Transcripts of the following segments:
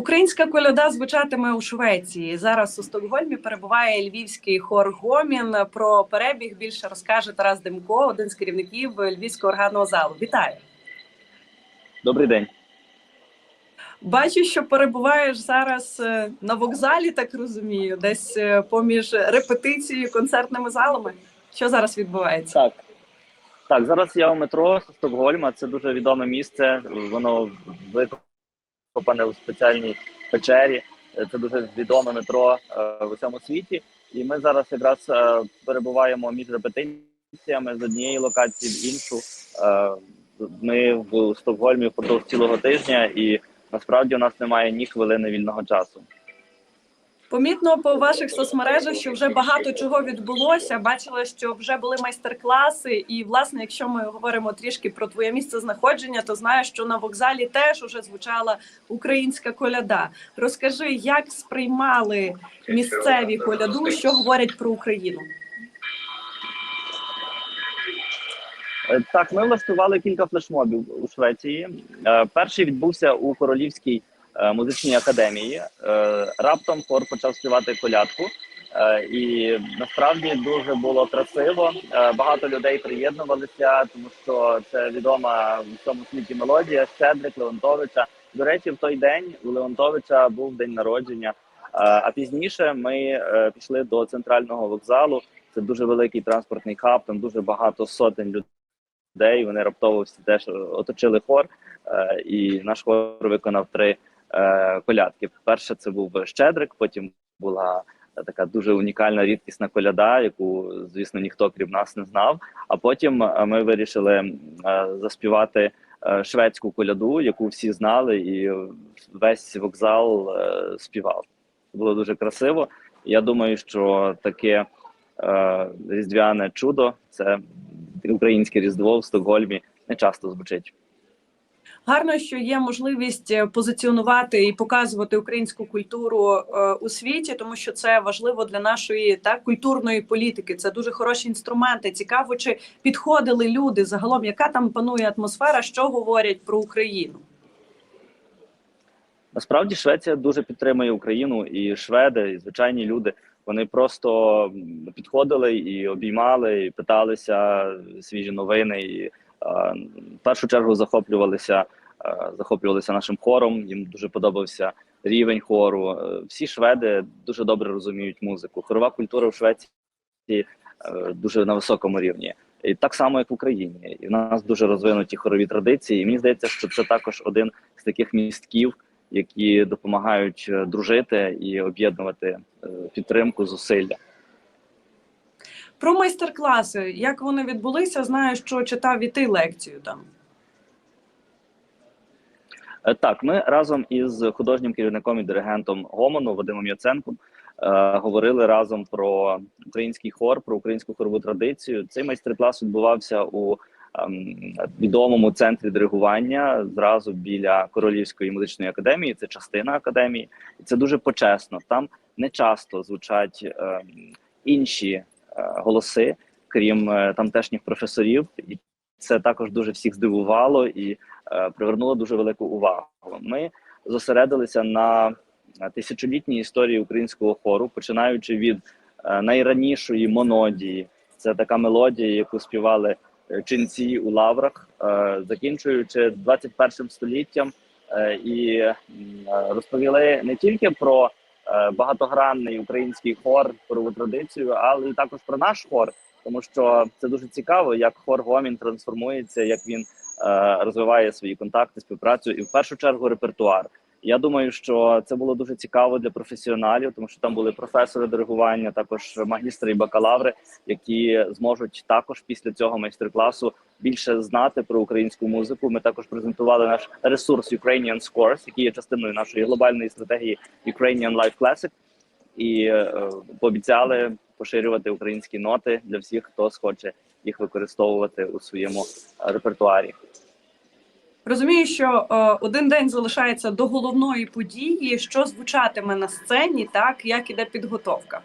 Українська коляда звучатиме у Швеції. Зараз у Стокгольмі перебуває львівський хор Гомін. Про перебіг більше розкаже Тарас Демко, один з керівників львівського органного залу. Вітаю! Добрий день. Бачу, що перебуваєш зараз е, на вокзалі, так розумію, десь е, поміж репетицією концертними залами. Що зараз відбувається? Так. Так, зараз я у метро Стокгольма. Це дуже відоме місце. Воно викопане у спеціальній печері. Це дуже відоме метро е, в усьому світі. І ми зараз якраз е, перебуваємо між репетиціями з однієї локації в іншу. Е, ми в Стокгольмі впродовж цілого тижня, і насправді у нас немає ні хвилини вільного часу. Помітно по ваших соцмережах, що вже багато чого відбулося. Бачила, що вже були майстер-класи. І, власне, якщо ми говоримо трішки про твоє місце знаходження, то знаю, що на вокзалі теж уже звучала українська коляда. Розкажи, як сприймали місцеві коляду, що говорять про Україну? Е, Так, ми влаштували кілька флешмобів у Швеції. Е, Перший відбувся у Королівській музичній академії. Е, Раптом хор почав співати колядку, Е, і насправді дуже було красиво. Е, Багато людей приєднувалися, тому що це відома в всьому світі мелодія Щедрик Леонтовича. До речі, в той день у Леонтовича був день народження. Е, А пізніше ми е, пішли до центрального вокзалу. Це дуже великий транспортний хаб. Там дуже багато сотень людей. Вони раптово всі теж оточили хор, е, і наш хор виконав три е, колядки. Перше це був Щедрик, потім була така дуже унікальна рідкісна коляда, яку, звісно, ніхто крім нас не знав. А потім е, ми вирішили е, заспівати шведську коляду, яку всі знали, і весь вокзал співав. Було дуже красиво. Я думаю, що таке різдвяне чудо це українське різдво в Стокгольмі не часто звучить. Гарно, що є можливість е, позиціонувати і показувати українську культуру е, у світі, тому що це важливо для нашої так культурної політики. Це дуже хороші інструменти. Цікаво, чи підходили люди загалом, яка там панує атмосфера, що говорять про Україну. Насправді Швеція дуже підтримує Україну і шведи, і звичайні люди. Вони просто підходили і обіймали, і питалися свіжі новини. І в першу чергу захоплювалися, е, захоплювалися нашим хором. Їм дуже подобався рівень хору. Е, Всі шведи дуже добре розуміють музику. Хорова культура в Швеції е, дуже на високому рівні. І так само, як в Україні, і в нас дуже розвинуті хорові традиції. І мені здається, що це також один з таких містків, які допомагають е, дружити і об'єднувати е, підтримку, зусилля. Про майстер-класи, як вони відбулися, знаю, що читав і ти лекцію там. Е, Так, ми разом із художнім керівником і диригентом Гомону Вадимом Яценком е, говорили разом про український хор, про українську хорову традицію. Цей майстер-клас відбувався у ем, відомому центрі диригування зразу біля Королівської музичної академії. Це частина академії, і це дуже почесно. Там не часто звучать ем, інші е, голоси, крім е, тамтешніх професорів, і це також дуже всіх здивувало і е, привернуло дуже велику увагу. Ми зосередилися на тисячолітній історії українського хору, починаючи від е, найранішої монодії. Це така мелодія, яку співали е, ченці у лаврах, е, закінчуючи 21 століттям, е, і е, розповіли не тільки про е, багатогранний український хор, хорову традицію, але і також про наш хор, тому що це дуже цікаво, як хор Гомін трансформується, як він е, розвиває свої контакти, співпрацю і в першу чергу репертуар. Я думаю, що це було дуже цікаво для професіоналів, тому що там були професори диригування, також магістри і бакалаври, які зможуть також після цього майстер-класу більше знати про українську музику. Ми також презентували наш ресурс Ukrainian Scores, який є частиною нашої глобальної стратегії Ukrainian Life Classic, і е, пообіцяли поширювати українські ноти для всіх, хто схоче їх використовувати у своєму репертуарі. Розумію, що е, один день залишається до головної події, що звучатиме на сцені, так як іде підготовка.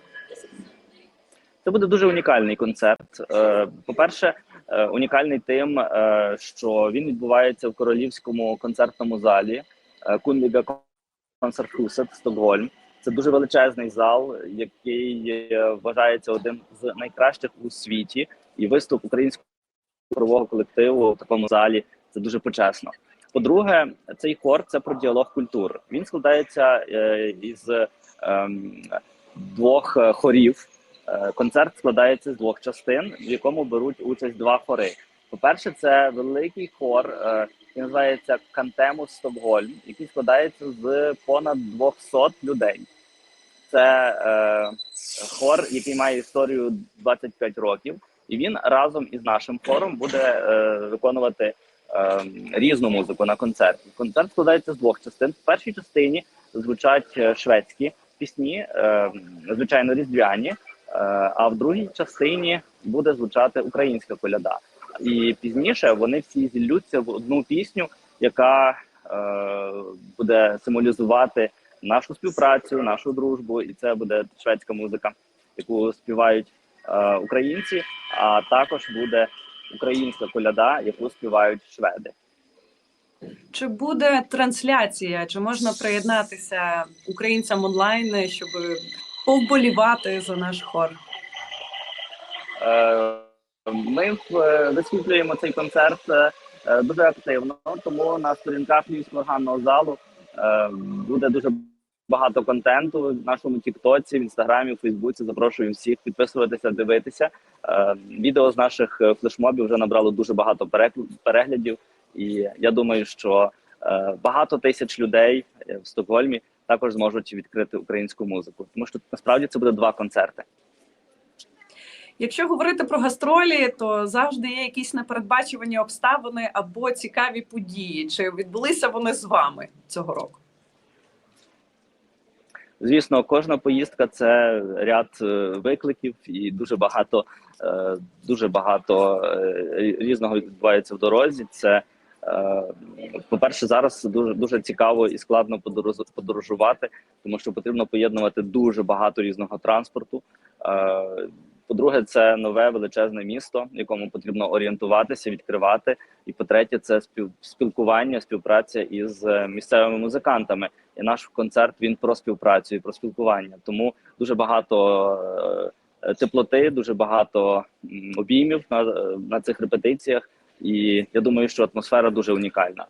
Це буде дуже унікальний концерт. Е, По-перше, е, унікальний тим, е, що він відбувається в королівському концертному залі е, Кунліга концертхусет Стокгольм. Це дуже величезний зал, який вважається одним з найкращих у світі. І виступ українського хорового колективу в такому залі це дуже почесно. По-друге, цей хор це про діалог культур. Він складається е, із ем, двох е, хорів. Е, Концерт складається з двох частин, в якому беруть участь два хори. По-перше, це великий хор, який називається Кантемус Стокгольм, який складається з понад 200 людей. Це е, хор, який має історію 25 років, і він разом із нашим хором буде е, виконувати різну музику на концерті. Концерт складається з двох частин. В першій частині звучать е, шведські пісні, е, звичайно, різдвяні. Е, а в другій частині буде звучати українська коляда. І пізніше вони всі зіллються в одну пісню, яка е, буде символізувати нашу співпрацю, нашу дружбу, і це буде шведська музика, яку співають українці. А також буде українська коляда, яку співають шведи. Чи буде трансляція? Чи можна приєднатися українцям онлайн, щоб повболівати за наш хор? Е, Ми е, висвітлюємо цей концерт е, дуже активно, тому на сторінках Львівського органного залу буде дуже багато контенту в нашому Тіктоці, в інстаграмі, в Фейсбуці. Запрошую всіх підписуватися, дивитися. Е, Відео з наших е, флешмобів вже набрало дуже багато переглядів, і я думаю, що е, багато тисяч людей в Стокгольмі також зможуть відкрити українську музику, тому що насправді це буде два концерти. Якщо говорити про гастролі, то завжди є якісь непередбачувані обставини або цікаві події. Чи відбулися вони з вами цього року? Звісно, кожна поїздка це ряд е, викликів, і дуже багато, е, дуже багато е, різного відбувається в дорозі. Це е, по-перше, зараз дуже дуже цікаво і складно подорожувати, тому що потрібно поєднувати дуже багато різного транспорту. Е, По-друге, це нове величезне місто, якому потрібно орієнтуватися, відкривати. І по-третє, це спілкування, співпраця із е, місцевими музикантами. І наш концерт він про співпрацю і про спілкування. Тому дуже багато е, теплоти, дуже багато обіймів на, е, на цих репетиціях. І я думаю, що атмосфера дуже унікальна.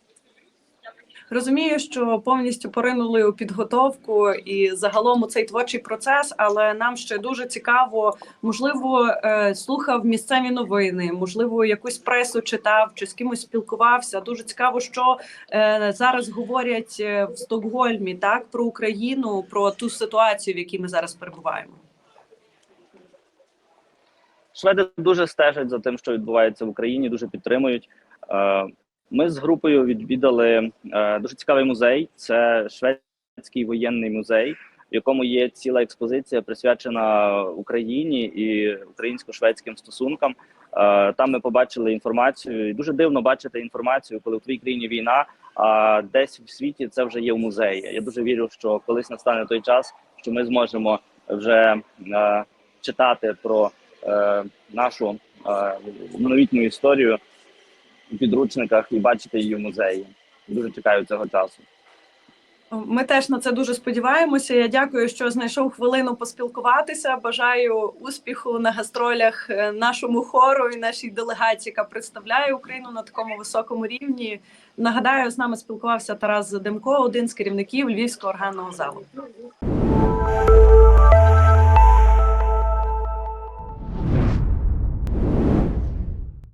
Розумію, що повністю поринули у підготовку і загалом у цей творчий процес, але нам ще дуже цікаво, можливо, е, слухав місцеві новини, можливо, якусь пресу читав чи з кимось спілкувався. Дуже цікаво, що е, зараз говорять е, в Стокгольмі, так про Україну, про ту ситуацію, в якій ми зараз перебуваємо. Шведи дуже стежать за тим, що відбувається в Україні, дуже підтримують. Ми з групою відвідали е, дуже цікавий музей. Це шведський воєнний музей, в якому є ціла експозиція присвячена Україні і українсько-шведським стосункам. Е, Там ми побачили інформацію. І дуже дивно бачити інформацію, коли в твоїй країні війна, а десь в світі це вже є в музеї. Я дуже вірю, що колись настане той час, що ми зможемо вже е, читати про нашу новітню історію у підручниках і бачити її в музеї. Дуже чекаю цього часу. Ми теж на це дуже сподіваємося. Я дякую, що знайшов хвилину поспілкуватися. Бажаю успіху на гастролях е, нашому хору і нашій делегації, яка представляє Україну на такому високому рівні. Нагадаю, з нами спілкувався Тарас Демко, один з керівників Львівського органного залу.